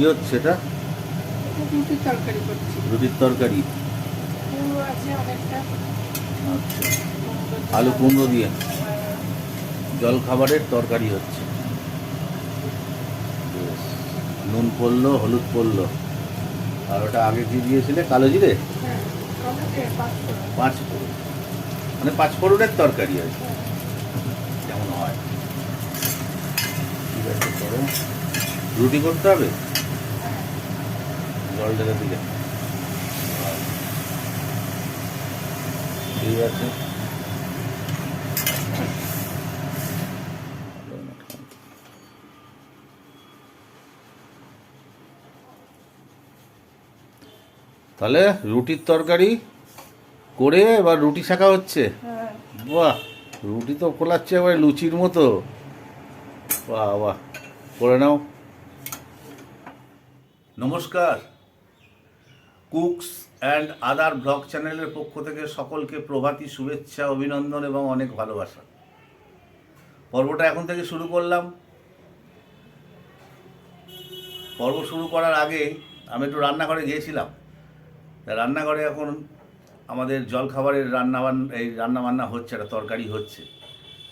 কি হচ্ছে এটা রুটি তরকারি করছি। রুটির তরকারি। আচ্ছা। আলু কুমড়ো দিয়ে। জল খাবারের তরকারি হচ্ছে। নুন পড়ল হলুদ পড়ল। আর ওটা আগে কি দিয়েছিলে? কালো জিরে? হ্যাঁ পাঁচ ফোড়ন। মানে পাঁচ ফোড়নের তরকারি আর কি। যেমন হয়। ঠিক আছে রুটি করতে হবে? জল ঢেলে দিলে ঠিক আছে। তাহলে রুটির তরকারি করে এবার রুটি শাখা হচ্ছে। হ্যাঁ। বাহ রুটি তো ফোলাচ্ছে এবার লুচির মতো। বাহ বাহ করে নাও। নমস্কার। কুকস অ্যান্ড আদার ব্লগ চ্যানেলের পক্ষ থেকে সকলকে প্রভাতী শুভেচ্ছা, অভিনন্দন এবং অনেক ভালোবাসা। পর্বটা এখন থেকে শুরু করলাম। পর্ব শুরু করার আগে আমি একটু রান্নাঘরে গিয়েছিলাম। রান্নাঘরে এখন আমাদের জলখাবারের রান্না এই রান্না বান্না হচ্ছে, একটা তরকারি হচ্ছে।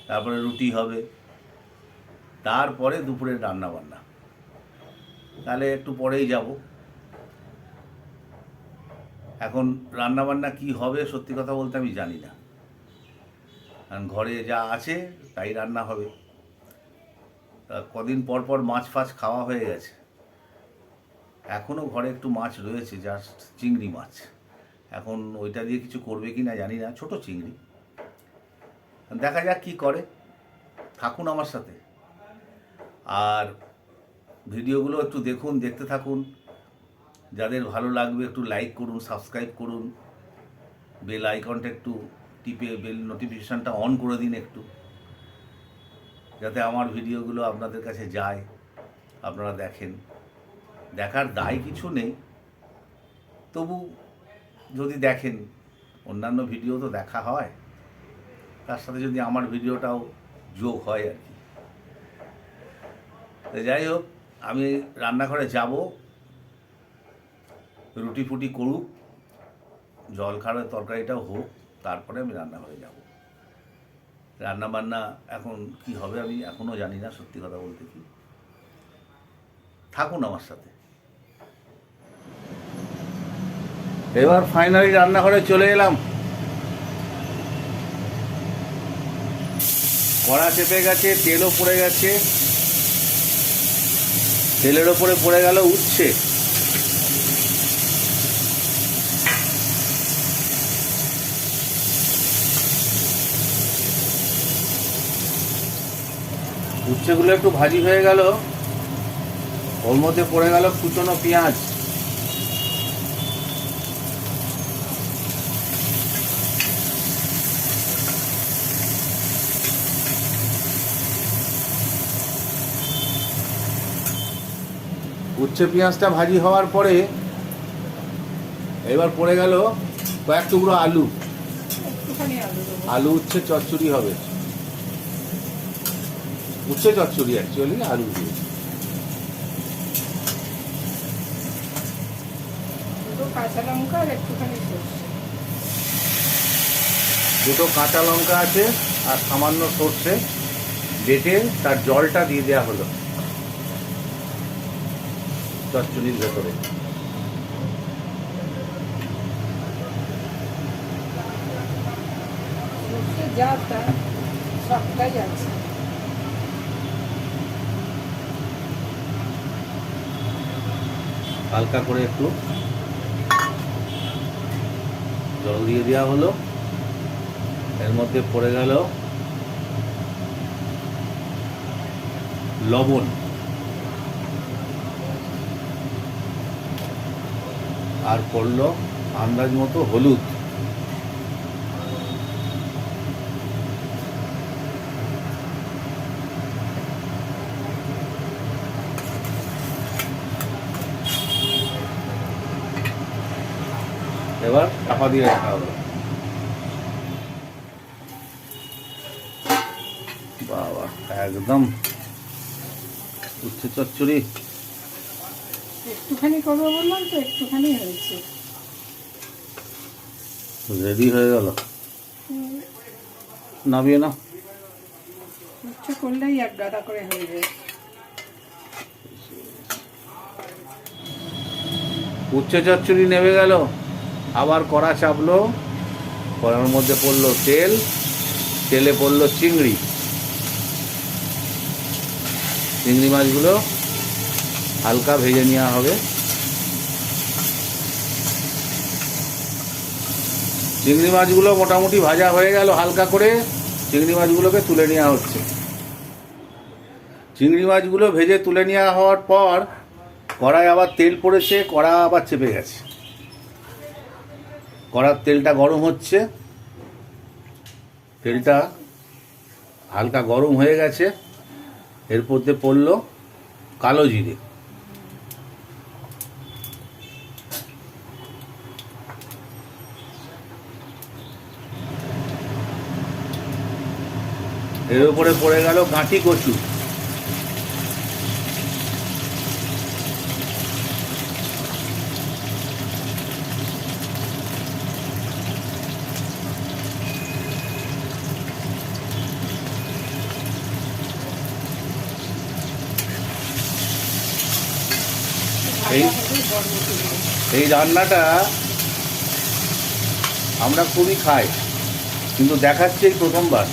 তারপরে রুটি হবে। তারপরে দুপুরের রান্না বান্না তাহলে একটু পরেই যাব। এখন রান্না বান্না কি হবে সত্যি কথা বলতে আমি জানি না। কারণ ঘরে যা আছে তাই রান্না হবে। কদিন পর পর মাছ ফাছ খাওয়া হয়ে গেছে। এখনও ঘরে একটু মাছ রয়েছে জাস্ট চিংড়ি মাছ। এখন ওইটা দিয়ে কিছু করবে কি না জানি না, ছোট চিংড়ি। দেখা যাক কি করে। থাকুন আমার সাথে। আর ভিডিওগুলো একটু দেখুন, দেখতে থাকুন। যাদের ভালো লাগবে একটু লাইক করুন সাবস্ক্রাইব করুন বেল আইকনটা একটু টিপে বেল নোটিফিকেশানটা অন করে দিন একটু, যাতে আমার ভিডিওগুলো আপনাদের কাছে যায়, আপনারা দেখেন। দেখার দায় কিছু নেই, তবু যদি দেখেন, অন্যান্য ভিডিও তো দেখা হয়, তার সাথে যদি আমার ভিডিওটাও যোগ হয় আর কি। যাই হোক, আমি রান্নাঘরে যাব রুটি ফুটি করুক, জল খাওয়ার তরকারিটাও হোক, তারপরে আমি রান্না রান্নাঘরে যাব। রান্না বান্না এখন কি হবে আমি এখনও জানি না, সত্যি কথা বলতে কি। থাকুন আমার সাথে। এবার ফাইনালি রান্নাঘরে চলে এলাম। কড়া চেপে গেছে, তেলও পড়ে গেছে। তেলের ওপরে পড়ে গেল উচ্ছে। উচ্ছেগুলো একটু ভাজি হয়ে গেল। ওর মধ্যে পড়ে গেল কুচনো পেঁয়াজ। উচ্ছে পেঁয়াজটা ভাজি হওয়ার পরে এবার পড়ে গেল কয়েক টুকরো আলু আলু আলু উচ্ছে চচ্চড়ি হবে। উচ্ছে চচ্চড়ি অ্যাকচুয়ালি আলু দিয়ে দুটো কাঁচা লঙ্কা আর একটুখানি দুটো কাঁচা লঙ্কা আছে আর সামান্য সর্ষে বেটে তার জলটা দিয়ে দেওয়া হলো। চচ্চড়ির ভেতরে। যা তা সবটাই আছে। হালকা করে একটু জল দিয়ে দেওয়া হলো। এর মধ্যে পড়ে গেল লবণ। আর পড়ল আন্দাজ মতো হলুদ। এবার চাপা দিয়ে রাখা হলো বাবা একদম। উচ্ছে চচ্চড়ি। একটুখানি করব বললাম তো একটুখানি হয়েছে। রেডি হয়ে গেল। নামিয়ে না উচ্চ করলেই এক গাদা করে হয়ে যায়। উচ্ছে চচ্চড়ি নেমে গেল। আবার কড়া চাপলো, কড়ার মধ্যে পড়ল তেল, তেলে পড়ল চিংড়ি। চিংড়ি মাছগুলো হালকা ভেজে নেওয়া হবে। চিংড়ি মাছগুলো মোটামুটি ভাজা হয়ে গেল হালকা করে, চিংড়ি মাছগুলোকে তুলে নেওয়া হচ্ছে। চিংড়ি মাছগুলো ভেজে তুলে নেওয়া হওয়ার পর কড়ায় আবার তেল পড়েছে, কড়া আবার চেপে গেছে। কড়ার তেলটা গরম হচ্ছে। তেলটা হালকা গরম হয়ে গেছে। এর মধ্যে পড়ল কালো জিরে। এর উপরে পড়ে গেল গাঁটি কচু। এই রান্নাটা আমরা খুবই খাই, কিন্তু দেখাচ্ছে প্রথমবার।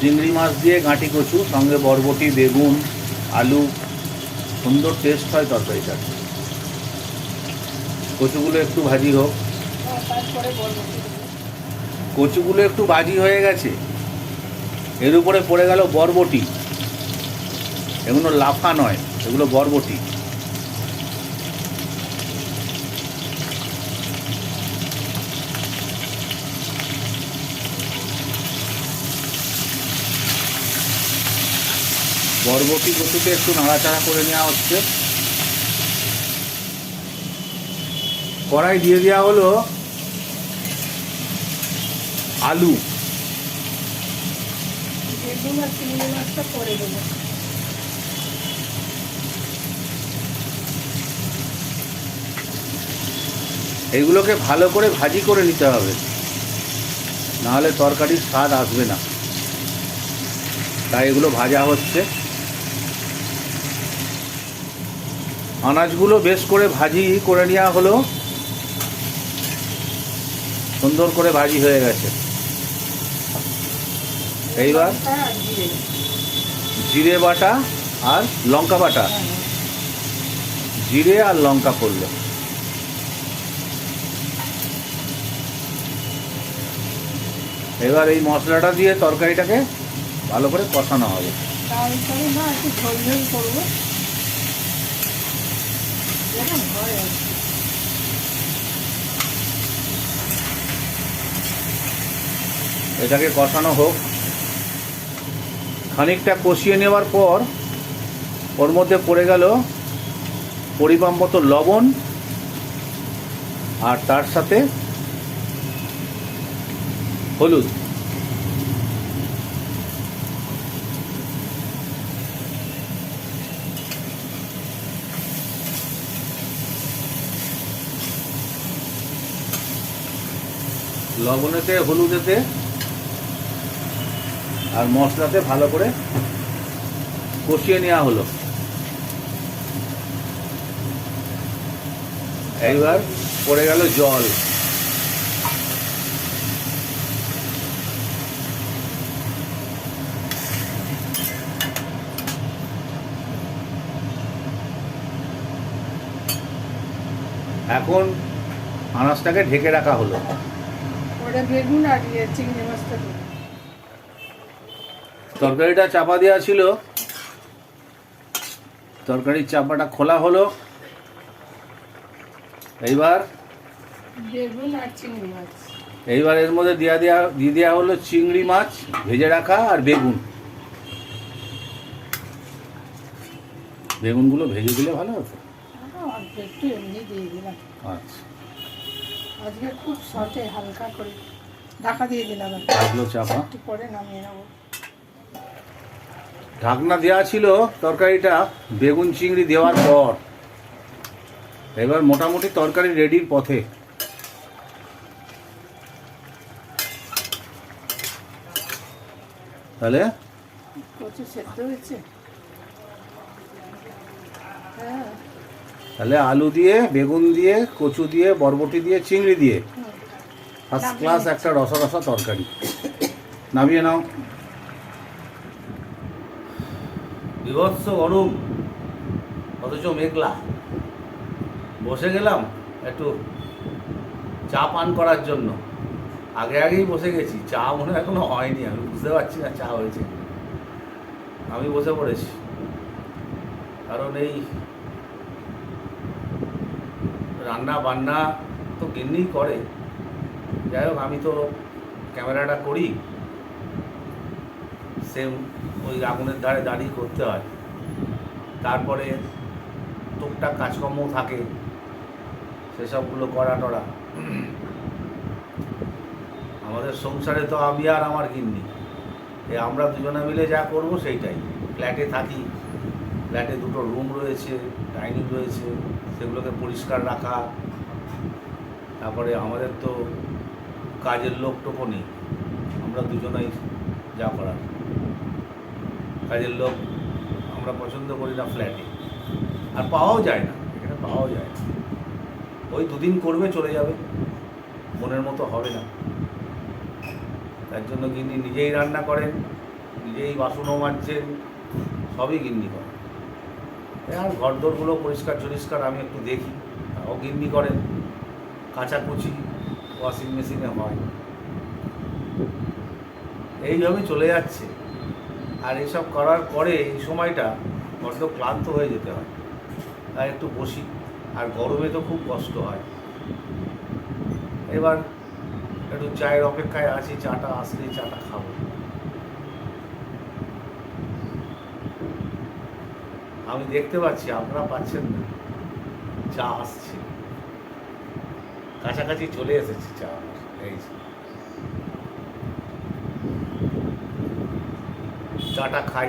চিংড়ি মাছ দিয়ে গাঁটি কচু, সঙ্গে বরবটি, বেগুন, আলু, সুন্দর টেস্ট হয় তরকারিটা। কচুগুলো একটু ভাজি হোক। কচুগুলো একটু ভাজি হয়ে গেছে। এর উপরে পড়ে গেল বরবটি। এগুলো লাফা নয়। এগুলো বরবটি। বরবটি কচুকে একটু নাড়াচাড়া করে নেওয়া হচ্ছে। কড়াই দিয়ে দেওয়া হলো আলু। বেগুন আর দেবো। এইগুলোকে ভালো করে ভাজি করে নিতে হবে। নাহলে তরকারির স্বাদ আসবে না। তাই এগুলো ভাজা হচ্ছে। আনাজগুলো বেশ করে ভাজি করে নেওয়া হলো। সুন্দর করে ভাজি হয়ে গেছে। এইবার জিরে বাটা আর লঙ্কা বাটা। জিরে আর লঙ্কা পড়ল এবার এই মশলাটা দিয়ে তরকারিটাকে ভালো করে কষানো হবে। তারপরে না একটু ঝোল ঝোল করব। এরকম আর কি। এটাকে কষানো হোক। খানিকটা কষিয়ে নেওয়ার পর ওর মধ্যে পড়ে গেল পরিমাণ মতো লবণ আর তার সাথে হলুদ। লবণেতে হলুদেতে আর মশলাতে ভালো করে কষিয়ে নেওয়া হলো। এইবার পড়ে গেল জল। এখন আনাজটাকে ঢেকে রাখা হলো। বেগুন আর ইয়ে চিংড়ি মাছটা তরকারিটা চাপা দেওয়া ছিল। তরকারির চাপাটা খোলা হলো। এইবার বেগুন আর চিংড়ি মাছ। এইবার এর মধ্যে দেওয়া দেওয়া দিয়ে দেওয়া হলো চিংড়ি মাছ ভেজে রাখা আর বেগুন। বেগুনগুলো ভেজে দিলে ভালো হতো। অল্প একটু এমনি দিয়ে দিলাম। আচ্ছা। আজকে খুব শর্টে হালকা করে ঢাকা দিয়ে দিলাম আর চাপা একটু পরে নামিয়ে নেব। ঢাকনা দেওয়া ছিল তরকারিটা বেগুন চিংড়ি দেওয়ার পর। এবার মোটামুটি তরকারি রেডির পথে। তাহলে? কচু সেদ্ধ হয়েছে? হ্যাঁ। তাহলে আলু দিয়ে বেগুন দিয়ে কচু দিয়ে বরবটি দিয়ে চিংড়ি দিয়ে। ফার্স্ট ক্লাস একটা রসা রসা তরকারি। নামিয়ে নাও। বিভৎস গরম অথচ মেঘলা। বসে গেলাম একটু চা পান করার জন্য। আগে আগেই বসে গেছি। চা মনে হয় এখনও হয়নি। আমি বুঝতে পারছি না চা হয়েছে। আমি বসে পড়েছি। কারণ এই রান্না বান্না তো গিন্নি করে। যাই হোক, আমি তো ক্যামেরাটা করি। সেম ওই আগুনের ধারে দাঁড়িয়ে করতে হয়। তারপরে টুকটাক কাজকর্ম থাকে। সেসবগুলো করা টরা। আমাদের সংসারে তো আমি আর আমার গিন্নি। এ আমরা দুজনে মিলে যা করব সেইটাই। ফ্ল্যাটে থাকি। ফ্ল্যাটে দুটো রুম রয়েছে। ডাইনিং রয়েছে, সেগুলোকে পরিষ্কার রাখা। তারপরে আমাদের তো কাজের লোক টোকো নেই, আমরা দুজনাই যা করার। কাজের লোক আমরা পছন্দ করি না ফ্ল্যাটে। আর পাওয়াও যায় না, এখানে পাওয়াও যায় না। ওই দুদিন করবে, চলে যাবে, মনের মতো হবে না। তার জন্য গিন্নি নিজেই রান্না করেন, নিজেই বাসনও মাজছেন, সবই গিন্নি করেন আর ঘরদোরগুলো পরিষ্কার টরিষ্কার আমি একটু দেখি। তাও গিন্নি করেন কাচাকুচি ওয়াশিং মেশিনে হয়। এইভাবে চলে যাচ্ছে। আর এসব করার পরে এই সময়টা বড্ড ক্লান্ত হয়ে যেতে হয়। আর একটু বসি। আর গরমে তো খুব কষ্ট হয়। এবার একটু চায়ের অপেক্ষায় আছি, চাটা আসলে চাটা খাব। আমি দেখতে পাচ্ছি, আপনারা পাচ্ছেন না চা আসছে কাছাকাছি চলে এসেছে চা। এই। চাটা খাই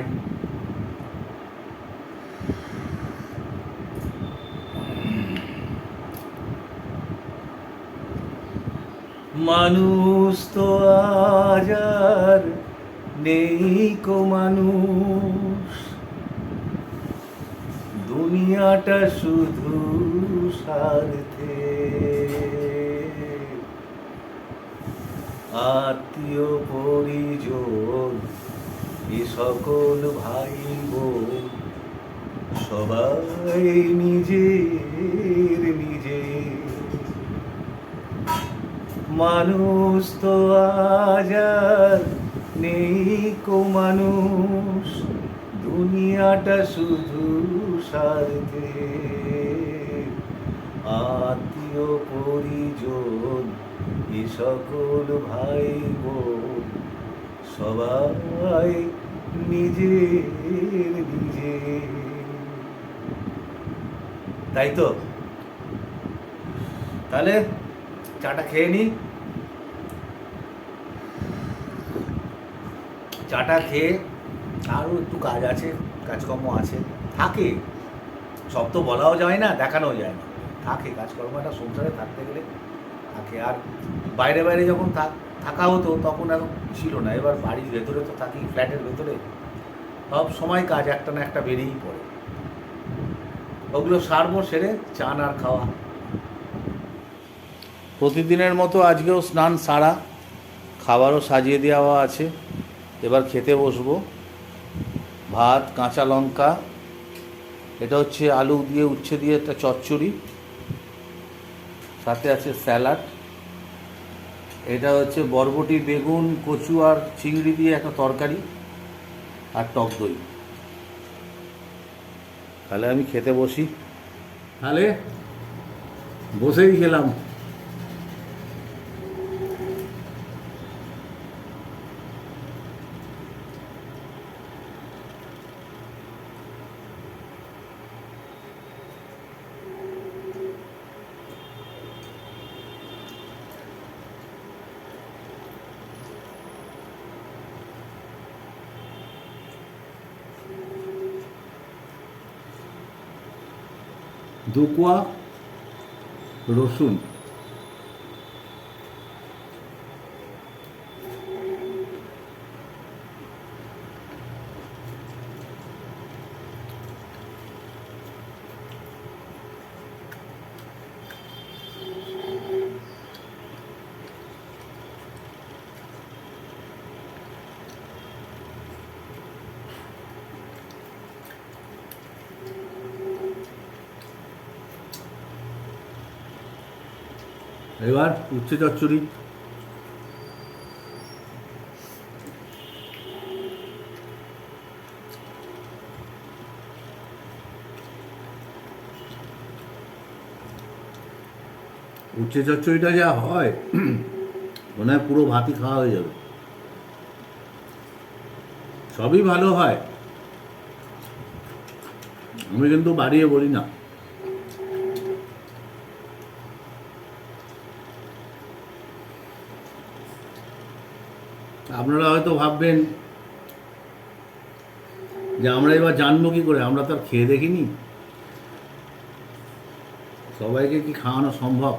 মানুষ তো আজ আর নেই কো মানুষ দুনিয়াটা শুধু স্বার্থে আত্মীয়, পরিজন, এ সকল ভাই বোন সবাই নিজের নিজের মানুষ তো আজ নেই কো মানুষ, দুনিয়াটা শুধু স্বার্থে আত্মীয়, পরিজন, এ সকল ভাই বোন সবাই নিজের নিজে। তাই তো? তাহলে চাটা খেয়ে নিই চাটা খেয়ে আরও একটু কাজ আছে, কাজকর্ম আছে, থাকে। সব তো বলাও যায় না, দেখানোও যায় না। থাকে কাজকর্ম একটা সংসারে থাকতে গেলে থাকে। আর বাইরে বাইরে যখন থাক থাকা হতো তখন আর ছিল না। এবার বাড়ির ভেতরে তো থাকি, ফ্ল্যাটের ভেতরে। সব সময় কাজ একটা না একটা বেরিয়েই পড়ে। ওগুলো সারবো, সেরে চান আর খাওয়া। প্রতিদিনের মতো আজকেও স্নান, সারা। খাবারও সাজিয়ে দেওয়া আছে। এবার খেতে বসবো। ভাত, কাঁচা লঙ্কা এটা হচ্ছে আলু দিয়ে উচ্ছে দিয়ে একটা চচ্চড়ি, সাথে আছে স্যালাড। এটা হচ্ছে বরবটি, বেগুন, কচু আর চিংড়ি দিয়ে একটা তরকারি আর টক দই। তাহলে আমি খেতে বসি। তাহলে বসেই গেলাম দু কোয়া রসুন। এবার উচ্ছে চচ্চড়ি। উচ্ছে চচ্চড়িটা যা হয়, মনে হয় পুরো ভাতই খাওয়া হয়ে যাবে। সবই ভালো হয়। আমি কিন্তু বাড়িয়ে বলি না। আপনারা হয়তো ভাববেন যে আমরা এবার জানব কি করে? আমরা তো আর খেয়ে দেখিনি। সবাইকে কি খাওয়ানো সম্ভব?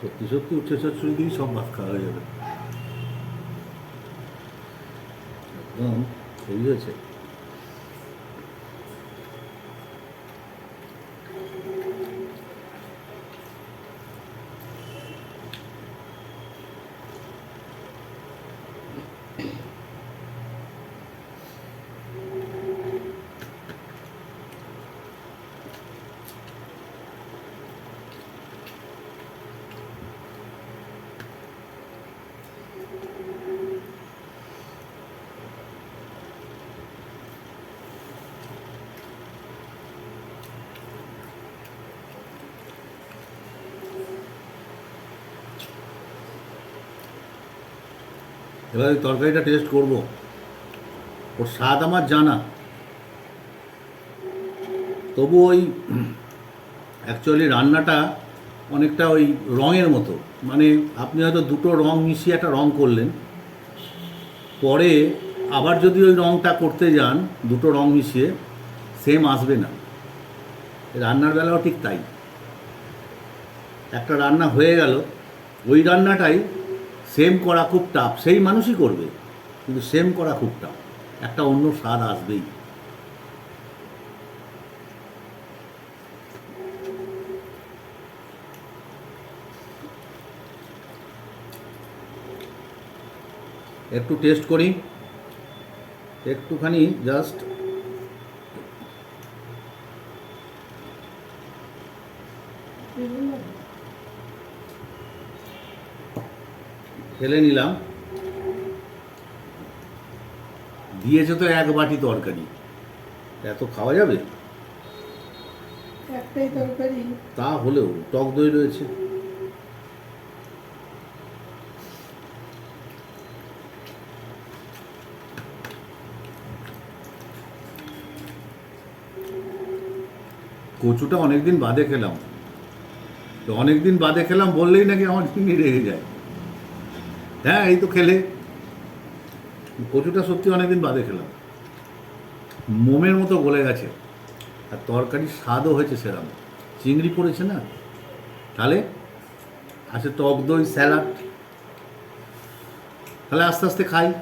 সত্যি সত্যি উঠে চচ্চড়ি সব ভাত খাওয়া হয়ে যাবে। একদম। সেই হয়েছে এবার ওই তরকারিটা টেস্ট করব। ওর স্বাদ আমার জানা। তবু ওই অ্যাকচুয়ালি রান্নাটা অনেকটা ওই রঙের মতো। মানে আপনি হয়তো দুটো রং মিশিয়ে একটা রং করলেন। পরে আবার যদি ওই রঙটা করতে যান, দুটো রং মিশিয়ে সেম আসবে না। রান্নার বেলাও ঠিক তাই। একটা রান্না হয়ে গেল। ওই রান্নাটাই সেম করা খুব টাফ সেই মানুষই করবে, কিন্তু সেম করা খুব টাফ একটা অন্য স্বাদ আসবেই। একটু টেস্ট করি, একটুখানি জাস্ট ফেলে নিলাম। দিয়েছে তো এক বাটি তরকারি। এত খাওয়া যাবে? একটাই তরকারি। তা হলেও টক দই রয়েছে। কচুটা অনেকদিন বাদে খেলাম। তো অনেকদিন বাদে খেলাম বললেই নাকি আমার চিনি রেগে যায়। হ্যাঁ এই তো খেলে। কচুটা সত্যি অনেকদিন বাদে খেলাম। মোমের মতো গলে গেছে। আর তরকারি স্বাদও হয়েছে সেরকম চিংড়ি পড়েছে না? তাহলে আছে টক দই, স্যালাড। তাহলে আস্তে আস্তে খাই।